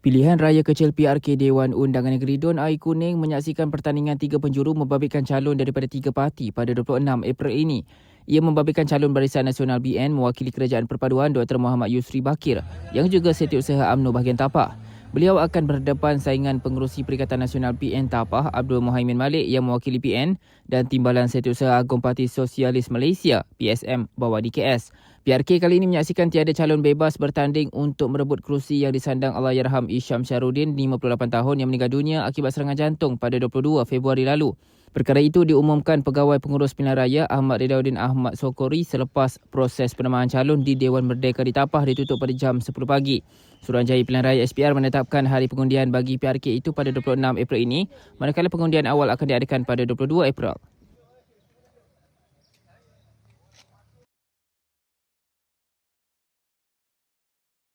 Pilihan Raya Kecil PRK Dewan Undangan Negeri Dun Air Kuning menyaksikan pertandingan tiga penjuru membabitkan calon daripada tiga parti pada 26 April ini. Ia membabitkan calon Barisan Nasional BN mewakili Kerajaan Perpaduan Dr. Muhammad Yusri Bakir yang juga Setiausaha UMNO bahagian Tapah. Beliau akan berhadapan saingan pengerusi Perikatan Nasional PN Tapah Abdul Muhaimin Malik yang mewakili PN dan Timbalan Setiausaha Agung Parti Sosialis Malaysia PSM bawah DKS. PRK kali ini menyaksikan tiada calon bebas bertanding untuk merebut kerusi yang disandang Allahyarham Isham Syarudin 58 tahun yang meninggal dunia akibat serangan jantung pada 22 Februari lalu. Perkara itu diumumkan Pegawai Pengurus Pilihan Raya Ahmad Ridauddin Ahmad Sokori selepas proses penamaan calon di Dewan Merdeka di Tapah ditutup pada jam 10 pagi. Suruhanjaya Pilihan Raya SPR menetapkan hari pengundian bagi PRK itu pada 26 April ini manakala pengundian awal akan diadakan pada 22 April.